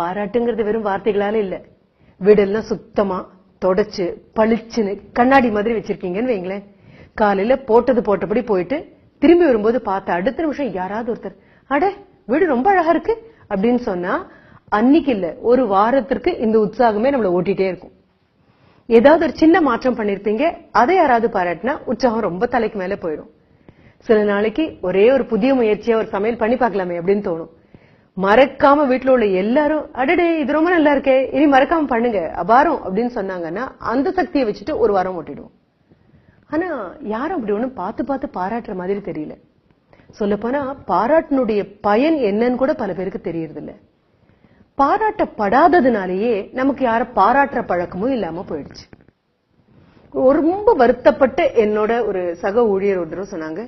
பாராட்டுங்கிறது வெறும் வார்த்தைகளால இல்ல. வீடெல்லாம் சுத்தமா தொடச்சு பளிச்சுன்னு கண்ணாடி மாதிரி வச்சிருக்கீங்கன்னு வைங்களேன். காலையில போட்டது போட்டபடி போயிட்டு திரும்பி வரும்போது பார்த்த அடுத்த நிமிஷம் யாராவது ஒருத்தர் அட வீடு ரொம்ப அழகா இருக்கு அப்படின்னு சொன்னா அன்னைக்கு இல்ல ஒரு வாரத்திற்கு இந்த உற்சாகமே நம்மள ஓட்டிட்டே இருக்கும். ஏதாவது ஒரு சின்ன மாற்றம் பண்ணிருப்பீங்க அதை யாராவது பாராட்டினா உற்சாகம் ரொம்ப தலைக்கு மேல போயிடும். சில நாளைக்கு ஒரே ஒரு புதிய முயற்சியா ஒரு சமையல் பண்ணி பார்க்கலாமே அப்படின்னு தோணும். மறக்காம வீட்டுல உள்ள எல்லாரும் அடடே இது ரொம்ப நல்லா இருக்கே இனி மறக்காம பண்ணுங்க அபாரம் அப்படின்னு சொன்னாங்கன்னா அந்த சக்தியை வச்சுட்டு ஒரு வாரம் ஓட்டிடுவோம். ஆனா யாரும் அப்படி ஒண்ணும் பார்த்து பார்த்து பாராட்டுற மாதிரி தெரியல. சொல்ல போனா பாராட்டினுடைய பயன் என்னன்னு கூட பல பேருக்கு தெரியறது இல்ல பாராட்டப்படாததுனாலேயே நமக்கு யார பாராட்டுற பழக்கமும் இல்லாம போயிடுச்சு. ஒரு ரொம்ப வருத்தப்பட்ட என்னோட ஒரு சக ஊழியர் ஒருத்தரும் சொன்னாங்க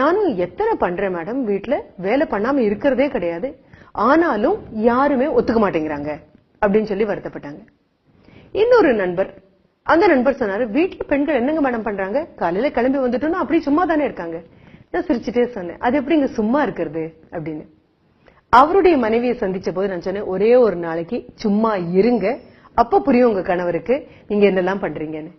நானும் எத்தனை பண்றேன் மேடம்? வீட்டுல வேலை பண்ணாம இருக்கிறதே கிடையாது. ஆனாலும் யாருமே ஒத்துக்க மாட்டேங்கிறாங்க அப்படின்னு சொல்லி வருத்தப்பட்டாங்க. இன்னொரு நண்பர் அந்த நண்பர் சொன்னாரு வீட்டுல பெண்கள் என்னங்க மேடம் பண்றாங்க? காலையில கிளம்பி வந்துட்டோம்னா அப்படி சும்மா தானே இருக்காங்க. நான் சிரிச்சுட்டே சொன்னேன் அது எப்படி இங்க சும்மா இருக்கிறது? அப்படின்னு. அவருடைய மனைவியை சந்திச்ச போது நான் சொன்னேன் ஒரே ஒரு நாளைக்கு சும்மா இருங்க. அப்ப புரியும் உங்க கணவருக்கு நீங்க என்னெல்லாம் பண்றீங்கன்னு.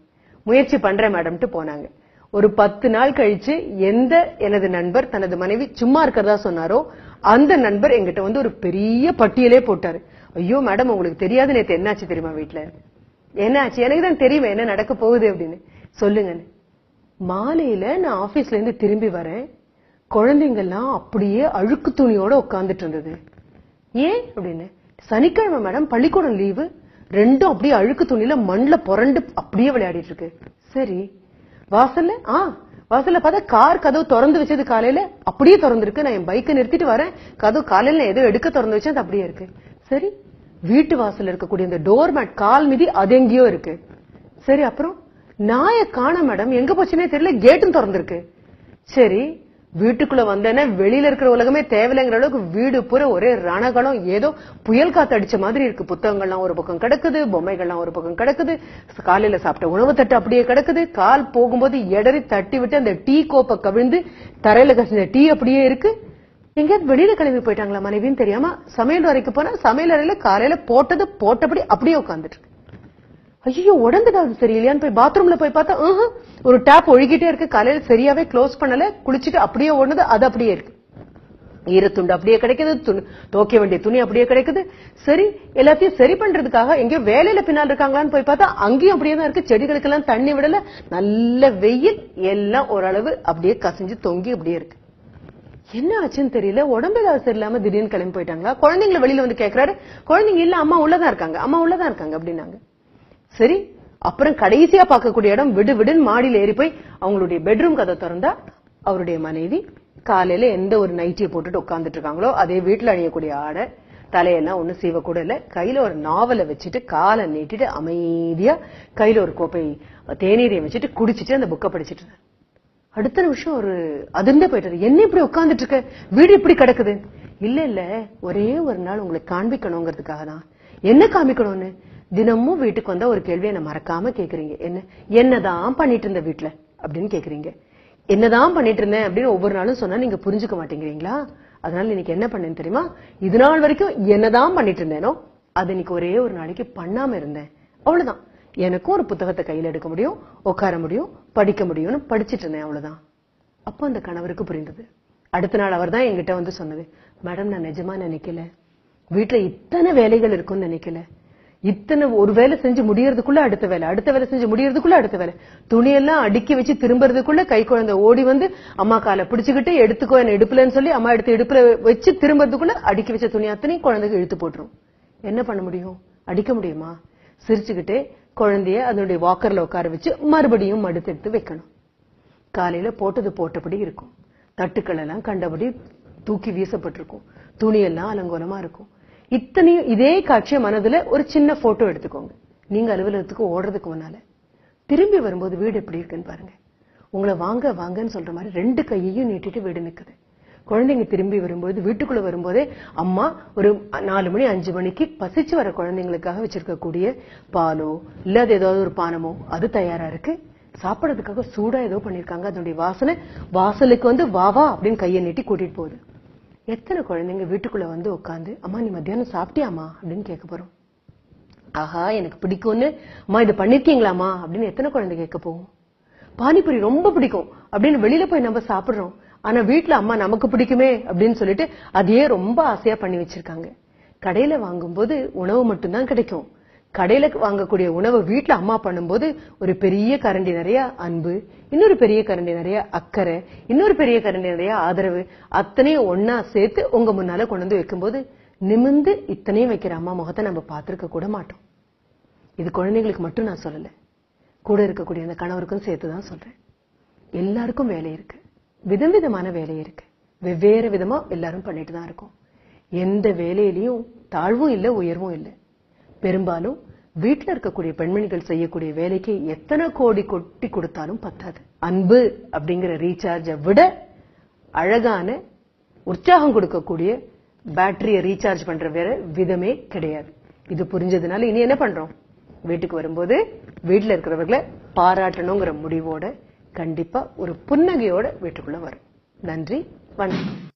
முயற்சி பண்றேன் மேடம்ட்டு போனாங்க. ஒரு பத்து நாள் கழிச்சு எந்த எனது நண்பர் தனது மனைவி சும்மா இருக்கிறதா சொன்னாரோ அந்த நண்பர் எங்கிட்ட வந்து ஒரு பெரிய பட்டியலே போட்டாரு. ஐயோ மேடம் உங்களுக்கு தெரியாது நேத்து என்னாச்சு தெரியுமா வீட்டுல என்னாச்சு? எனக்கு தான் தெரியுமே என்ன நடக்க போகுது அப்படின்னு. சொல்லுங்கன்னு மாலையில நான் ஆபீஸ்ல இருந்து திரும்பி வரேன். குழந்தைங்கெல்லாம் அப்படியே அழுக்கு துணியோட உட்காந்துட்டு இருந்தது. ஏன் அப்படின்னு. சனிக்கிழமை மேடம் பள்ளிக்கூடம் லீவு. ரெண்டும் அப்படியே அழுக்கு துணியில மண்ல புரண்டு அப்படியே விளையாடிட்டு இருக்கு. சரி வாசல்ல? ஆ வாசல்ல பார்த்தா கார் கதவு திறந்து வச்சது காலையில. அப்படியே திறந்திருக்கு. நான் என் பைக்கை நிறுத்திட்டு வரேன். கதவு காலையில நான் ஏதோ எடுக்க திறந்து வச்சேன். அது அப்படியே இருக்கு. சரி வீட்டு வாசல்ல இருக்கக்கூடிய இந்த டோர் மேட் கால் மிதி அது எங்கேயோ இருக்கு. சரி அப்புறம் நாய காண மேடம் எங்க போச்சுன்னே தெரியல. கேட்டும் திறந்திருக்கு. சரி வீட்டுக்குள்ள வந்தேன்னா வெளியில இருக்கிற உலகமே தேவையில்லைங்கிற அளவுக்கு வீடு பூரா ஒரே ரணகலம். ஏதோ புயல் காத்து அடிச்ச மாதிரி இருக்கு. புத்தகங்கள்லாம் ஒரு பக்கம் கிடக்குது பொம்மைகள்லாம் ஒரு பக்கம் கிடக்குது. காலையில சாப்பிட்ட உணவு தட்டு அப்படியே கிடக்குது. கால் போகும்போது எடறி தட்டி விட்டு அந்த டீ கோப்பை கவிழ்ந்து தரையில கசிஞ்ச டீ அப்படியே இருக்கு. எங்கேயாவது வெளியில கிளம்பி போயிட்டாங்களா மனைவின்னு தெரியாம சமையல் அறைக்கு போனா சமையல் அறையில காலையில போட்டது போட்டபடி அப்படியே உட்காந்துட்டு ஐயோ ஐயோ அது சரியில்லையான்னு போய் பாத்ரூம்ல போய் பார்த்தா ஒரு டேப் ஒழுகிட்டே இருக்கு. காலையில சரியாவே க்ளோஸ் பண்ணல. குளிச்சுட்டு அப்படியே ஒண்ணுது அது அப்படியே இருக்கு. ஈரத்துண்டு அப்படியே கிடைக்குது துணி துவைக்க வேண்டிய துணி அப்படியே கிடைக்குது. சரி எல்லாத்தையும் சரி பண்றதுக்காக எங்கேயோ வேலையில பின்னால் இருக்காங்களான்னு போய் பார்த்தா அங்கேயும் அப்படியே தான் இருக்கு. செடிகளுக்கெல்லாம் தண்ணி விடல. நல்ல வெயில் எல்லாம் ஓரளவு அப்படியே கசிஞ்சு தொங்கி அப்படியே இருக்கு. என்ன ஆச்சுன்னு தெரியல. உடம்பு ஏதாவது சரியில்லாம திடீர்னு கிளம்பி போயிட்டாங்களா? குழந்தைங்களை வெளியில வந்து கேக்குறாரு. குழந்தைங்க இல்ல அம்மா உள்ளதான் இருக்காங்க. அம்மா உள்ளதான் இருக்காங்க அப்படின்னாங்க. சரி அப்புறம் கடைசியா பார்க்கக்கூடிய இடம் விடு விடுன்னு மாடியில் ஏறி போய் அவங்களுடைய பெட்ரூம் கதை திறந்தா அவருடைய மனைவி காலையில எந்த ஒரு நைட்டியை போட்டுட்டு உட்கார்ந்துட்டு இருக்காங்களோ அதே வீட்டுல அணியக்கூடிய ஆடை தலையெல்லாம் ஒண்ணு சீவ கூட இல்ல. கையில ஒரு நாவலை வச்சுட்டு காலை நீட்டிட்டு அமைதியா கையில ஒரு கோப்பை தேநீரை வச்சுட்டு குடிச்சிட்டு அந்த புக்கை படிச்சிட்டு அடுத்த நிமிஷம் ஒரு அதிர்ந்தே போயிட்டாரு. என்ன இப்படி உட்கார்ந்துட்டு இருக்க? வீடு இப்படி கிடக்குது. இல்ல இல்ல ஒரே ஒரு நாள் உங்களுக்கு காண்பிக்கணுங்கிறதுக்காக தான் என்ன காமிக்கணும்னு தினமும் வீட்டுக்கு வந்தா ஒரு கேள்வியை என்ன மறக்காம கேக்குறீங்க. என்ன என்னதான் பண்ணிட்டு இருந்த வீட்டுல அப்படின்னு கேக்குறீங்க. என்னதான் பண்ணிட்டு இருந்தேன் அப்படின்னு ஒவ்வொரு நாளும் சொன்னா நீங்க புரிஞ்சுக்க மாட்டேங்கிறீங்களா? அதனால இன்னைக்கு என்ன பண்ணேன்னு தெரியுமா? இது நாள் வரைக்கும் என்னதான் பண்ணிட்டு இருந்தேனோ அது இன்னைக்கு ஒரே ஒரு நாளைக்கு பண்ணாம இருந்தேன். அவ்வளவுதான். எனக்கும் ஒரு புத்தகத்தை கையில எடுக்க முடியும் உட்கார முடியும் படிக்க முடியும்னு படிச்சிட்டு இருந்தேன் அவ்வளவுதான். அப்போ அந்த கணவருக்கு புரிந்தது. அடுத்த நாள் அவர் தான் என்கிட்ட வந்து சொன்னது மேடம் நான் நிஜமா நினைக்கல. வீட்டுல இத்தனை வேலைகள் இருக்கும்னு நினைக்கல. இத்தனை ஒரு வேலை செஞ்சு முடியறதுக்குள்ள அடுத்த வேலை அடுத்த வேலை செஞ்சு முடியறதுக்குள்ள அடுத்த வேலை. துணியெல்லாம் அடுக்கி வச்சு திரும்புறதுக்குள்ள கை குழந்தை ஓடி வந்து அம்மா காலை பிடிச்சுக்கிட்டு எடுத்துக்கோ என்ன இடுப்புலன்னு சொல்லி அம்மா எடுத்து எடுப்புல வச்சு திரும்புறதுக்குள்ள அடுக்கி வச்ச துணி அத்தனையும் குழந்தைக்கு இழுத்து போட்டுரும். என்ன பண்ண முடியும்? அடிக்க முடியுமா? சிரிச்சுக்கிட்டே குழந்தைய அதனுடைய வாக்கர்ல உட்கார வச்சு மறுபடியும் மடுத்து எடுத்து வைக்கணும். காலையில போட்டது போட்டபடி இருக்கும். தட்டுக்கள் எல்லாம் கண்டபடி தூக்கி வீசப்பட்டிருக்கும். துணியெல்லாம் அலங்கோலமா இருக்கும். இத்தனையும் இதே காட்சியை மனதுல ஒரு சின்ன போட்டோ எடுத்துக்கோங்க. நீங்க அலுவலகத்துக்கு ஓடுறதுக்கு முன்னால திரும்பி வரும்போது வீடு எப்படி இருக்குன்னு பாருங்க. உங்களை வாங்க வாங்கன்னு சொல்ற மாதிரி ரெண்டு கையையும் நீட்டிட்டு வீடு நிக்குது. குழந்தைங்க திரும்பி வரும்போது வீட்டுக்குள்ள வரும்போதே அம்மா ஒரு நாலு மணி அஞ்சு மணிக்கு பசிச்சு வர குழந்தைங்களுக்காக வச்சிருக்கக்கூடிய பாலோ இல்ல அது ஏதாவது ஒரு பானமோ அது தயாரா இருக்கு. சாப்பிடறதுக்காக சூடா ஏதோ பண்ணிருக்காங்க. அதனுடைய வாசனை வாசலுக்கு வந்து வா வா அப்படின்னு கையை நீட்டி கூட்டிட்டு போகுது. எத்தனை குழந்தைங்க வீட்டுக்குள்ள வந்து உட்காந்து அம்மா நீ மத்தியானம் சாப்பிட்டியாமா அப்படின்னு கேட்க போறோம். ஆஹா எனக்கு பிடிக்கும்னு அம்மா இது பண்ணிருக்கீங்களாமா அப்படின்னு எத்தனை குழந்தை கேட்க போகும். பானிபூரி ரொம்ப பிடிக்கும் அப்படின்னு வெளியில போய் நம்ம சாப்பிடுறோம். ஆனா வீட்டுல அம்மா நமக்கு பிடிக்குமே அப்படின்னு சொல்லிட்டு அதையே ரொம்ப ஆசையா பண்ணி வச்சிருக்காங்க. கடையில வாங்கும்போது உணவு மட்டும்தான் கிடைக்கும். கடையில வாங்கக்கூடிய உணவை வீட்டுல அம்மா பண்ணும்போது ஒரு பெரிய கரண்டி நிறைய அன்பு இன்னொரு பெரிய கரண்டி நிறைய அக்கறை இன்னொரு பெரிய கரண்டி நிறைய ஆதரவு அத்தனையும் ஒன்னா சேர்த்து உங்க முன்னால கொண்டு வந்து வைக்கும்போது நிமிந்து இத்தனையும் வைக்கிற அம்மா முகத்தை நம்ம பார்த்திருக்க கூட மாட்டோம். இது குழந்தைங்களுக்கு மட்டும் நான் சொல்லல. கூட இருக்கக்கூடிய அந்த கணவருக்கும் சேர்த்து தான் சொல்றேன். எல்லாருக்கும் வேலை இருக்கு. விதம் விதமான வேலை இருக்கு. வெவ்வேறு விதமா எல்லாரும் பண்ணிட்டு தான் இருக்கோம். எந்த வேலையிலையும் தாழ்வும் இல்லை உயர்வும் இல்லை. பெரும்பாலும் வீட்டில் இருக்கக்கூடிய பெண்மணிகள் செய்யக்கூடிய வேலைக்கு எத்தனை கோடி கொட்டி கொடுத்தாலும் பத்தாது. அன்பு அப்படிங்கிற ரீசார்ஜை விட அழகான உற்சாகம் கொடுக்கக்கூடிய பேட்டரிய ரீசார்ஜ் பண்ற வேற விதமே கிடையாது. இது புரிஞ்சதுனால இனி என்ன பண்றோம்? வீட்டுக்கு வரும்போது வீட்டுல இருக்கிறவர்களை பாராட்டணுங்கிற முடிவோட கண்டிப்பா ஒரு புன்னகையோட வீட்டுக்குள்ள வரும். நன்றி வணக்கம்.